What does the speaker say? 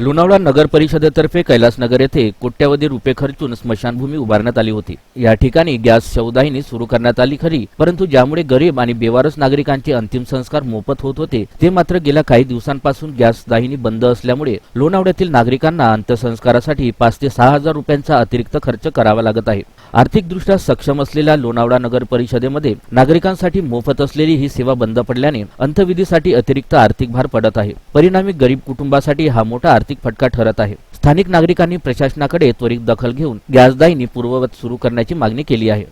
लोणावळा नगर परिषदेतर्फे कैलासनगर येथे कोट्यवधी रुपये खर्चून स्मशानभूमी उभारण्यात आली होती. या ठिकाणी गॅस शवदाहिनी सुरू करण्यात आली खरी परंतु ज्यामुळे गरीब आणि बेवारस नागरिकांचे अंतिम संस्कार मोफत होत होते ते मात्र गेल्या काही दिवसांपासून गॅस दाहिनी बंद असल्यामुळे लोणावळ्यातील नागरिकांना अंत्यसंस्कारासाठी पाच ते सहा हजार रुपयांचा अतिरिक्त खर्च करावा लागत आहे. आर्थिकदृष्ट्या सक्षम असलेल्या लोणावळा नगर परिषदेमध्ये नागरिकांसाठी मोफत असलेली ही सेवा बंद पडल्याने अंत्यविधीसाठी अतिरिक्त आर्थिक भार पडत आहे. परिणामी गरीब कुटुंबासाठी हा मोठा आर्थिक फटका ठरत आहे. स्थानिक नागरिकांनी प्रशासनाकडे त्वरित दखल घेऊन गॅसदाहिनी पूर्ववत सुरू करण्याची मागणी केली आहे.